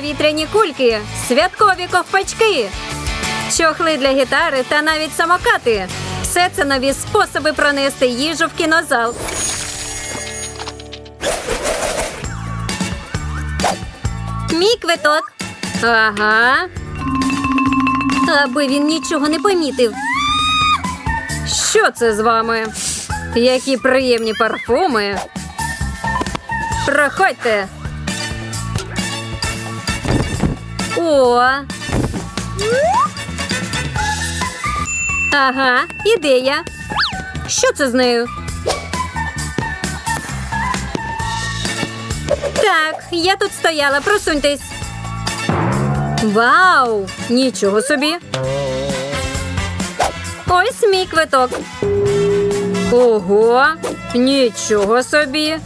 повітряні кульки, святкові ковпачки, чохли для гітари та навіть самокати. Все це нові способи пронести їжу в кінозал. Мій квиток. Ага. Аби він нічого не помітив. Що це з вами? Які приємні парфуми. Проходьте. О. Ага, ідея. Що це з нею? Так, я тут стояла, просуньтесь. Вау! Нічого собі. Ось мій квиток. Ого, нічого собі.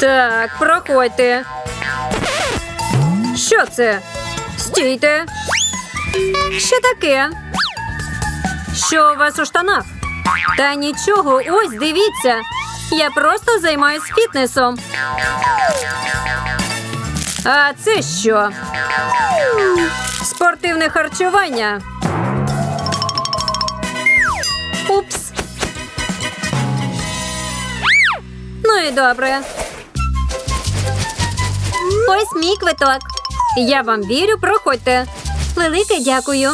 Так, проходьте. Що це? Стійте. Що таке? Що у вас у штанах? Та нічого, ось дивіться. Я просто займаюсь фітнесом. А це що? Спортивне харчування. Упс. Ну і добре. Ось мій квиток. Я вам вірю, проходьте. Велике дякую.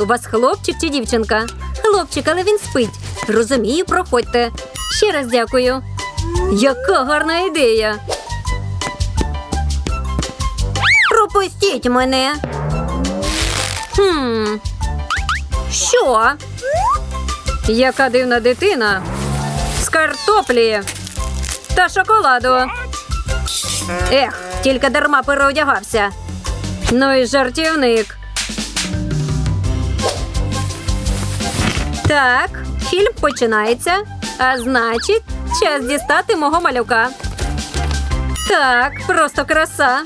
У вас хлопчик чи дівчинка? Хлопчик, але він спить. Розумію, проходьте. Ще раз дякую. Яка гарна ідея. Пропустіть мене. Хм. Що? Яка дивна дитина. З картоплі та шоколаду. Ех, тільки дарма переодягався. Ну і жартівник. Так, фільм починається. А значить, час дістати мого малюка. Так, просто краса.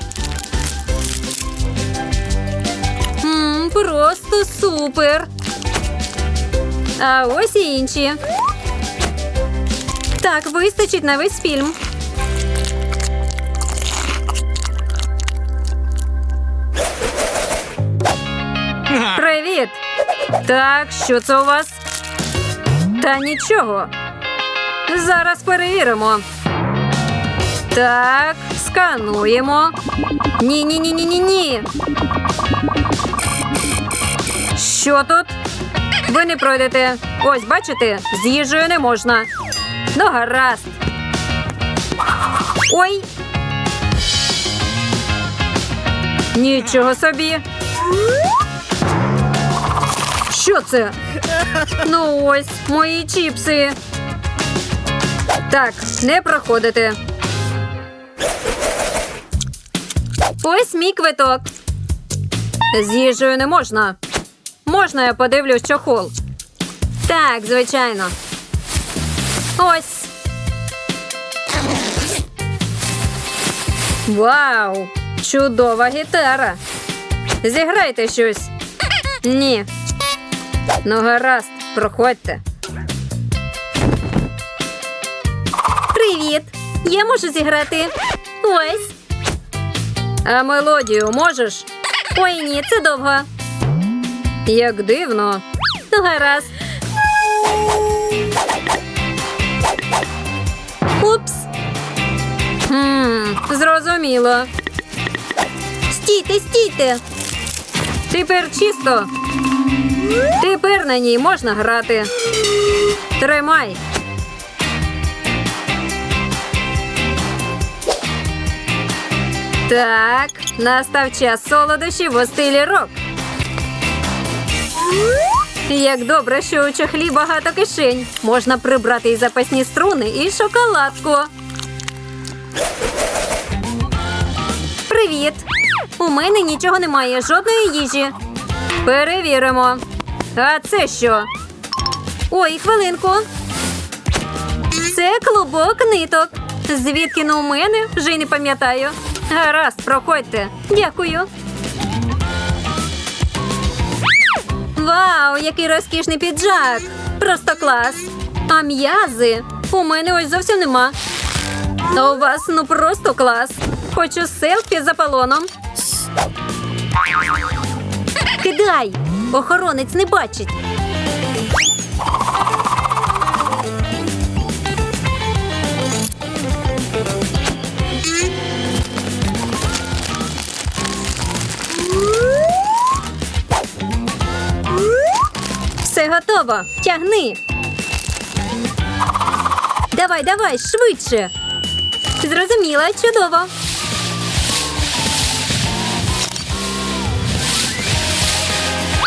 М, просто супер. А ось і інші. Так, вистачить на весь фільм. Привіт! Так, що це у вас? Та нічого. Зараз перевіримо. Так, скануємо. Ні, ні, ні, ні, ні, ні. Що тут? Ви не пройдете. Ось, бачите, з їжею не можна. Ну, гаразд. Ой. Нічого собі. Що це? Ну ось, мої чіпси. Так, не проходите. Ось мій квиток. З їжею не можна. Можна я подивлюсь чохол? Так, звичайно. Ось. Вау! Чудова гітара. Зіграйте щось. Ні. Ну, гаразд, проходьте. Привіт! Я можу зіграти. Ось. А мелодію можеш? Ой, ні, це довго. Як дивно. Ну, гаразд. Упс. Хм, зрозуміло. Стійте, стійте. Тепер чисто. Тепер на ній можна грати. Тримай. Так, настав час солодощів у стилі рок. Як добре, що у чохлі багато кишень. Можна прибрати і запасні струни, і шоколадку. Привіт! У мене нічого немає, жодної їжі. Перевіримо. А це що? Ой, хвилинку. Це клубок ниток. Звідки не у мене вже й не пам'ятаю. Гаразд, проходьте. Дякую. Вау, який розкішний піджак! Просто клас! А м'язи у мене ось зовсім нема. А у вас ну просто клас. Хочу селфі з Аполлоном. Кидай! Охоронець не бачить. Все готово. Тягни. Давай, давай, швидше. Зрозуміла, чудово.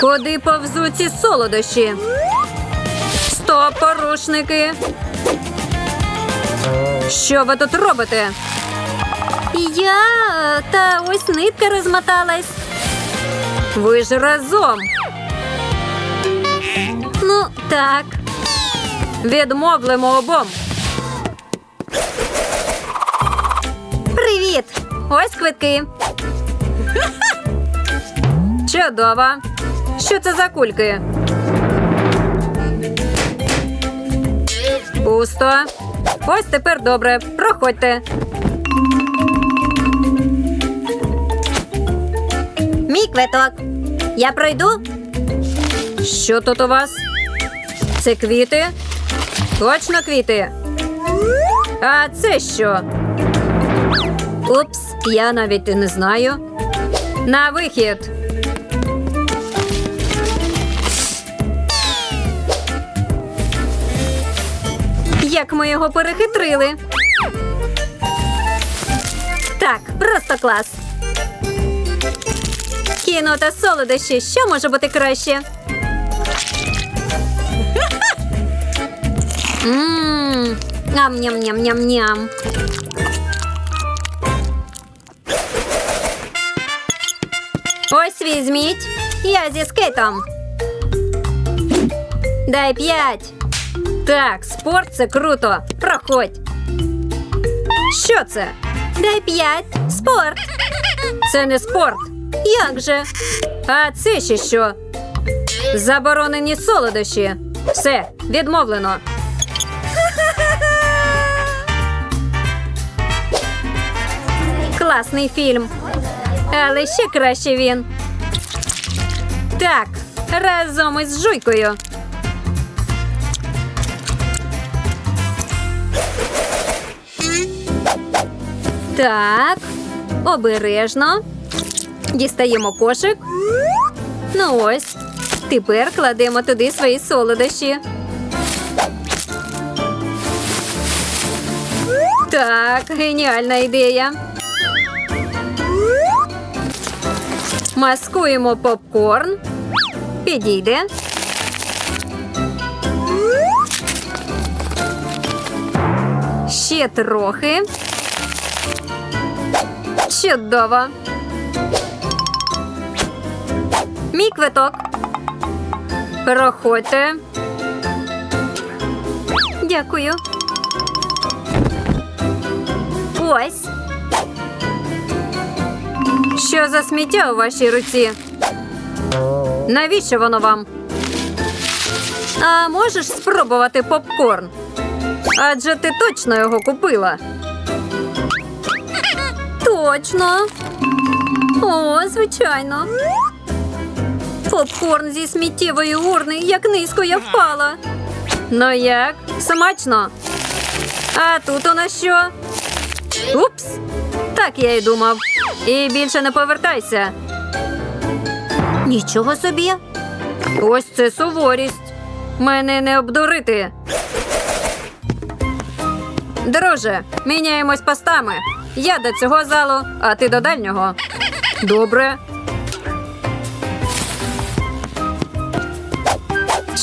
Куди повзуть ці солодощі? Стоп, порушники. Що ви тут робите? Я та ось нитка розмоталась. Ви ж разом. Ну, так. Відмовлимо обом. Привіт! Ось квитки. Чудово. Що це за кульки? Пусто. Ось тепер добре. Проходьте. Мій квиток. Я пройду. Що тут у вас? Це квіти? Точно квіти. А це що? Упс, я навіть не знаю. На вихід. Ми його перехитрили. Так, просто клас. Кіно та солодощі. Що може бути краще? Ммм, ням-ням-ням-ням-ням. Ось візьміть. Я зі скейтом. Дай п'ять. Так, спорт це круто. Проходь. Що це? Дай п'ять. Спорт. Це не спорт. Як же? А це ще що? Заборонені солодощі. Все, відмовлено. Класний фільм. Але ще краще він. Так, разом із жуйкою. Так, обережно. Дістаємо кошик. Ну ось. Тепер кладемо туди свої солодощі. Так, геніальна ідея. Маскуємо попкорн. Підійде. Ще трохи. Чудово. Мій квиток. Проходьте. Дякую. Ось. Що за сміття у вашій руці? Навіщо воно вам? А можеш спробувати попкорн? Адже ти точно його купила. Точно. О, звичайно. Попкорн зі сміттєвої урни, як низько я впала. Ну як? Смачно. А тут у нас що? Упс. Так я й думав. І більше не повертайся. Нічого собі. Ось це суворість. Мене не обдурити. Друже, міняємось постами. Я до цього залу, а ти до дальнього. Добре.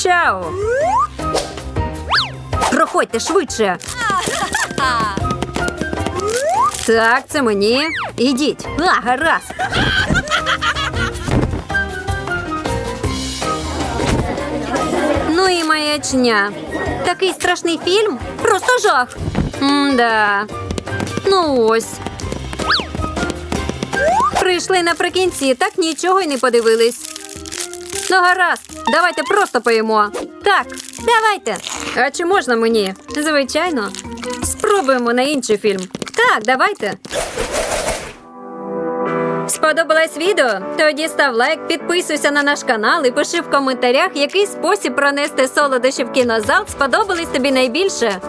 Чао. Проходьте швидше. Так, це мені. Ідіть. А, гаразд. Ну і маячня. Такий страшний фільм? Просто жах. М-да. Ну ось. Прийшли наприкінці, так нічого й не подивились. Ну, гаразд, давайте просто поїмо. Так, давайте. А чи можна мені? Звичайно. Спробуємо на інший фільм. Так, давайте. Сподобалось відео? Тоді став лайк, підписуйся на наш канал і пиши в коментарях, який спосіб пронести солодощі в кінозал сподобались тобі найбільше.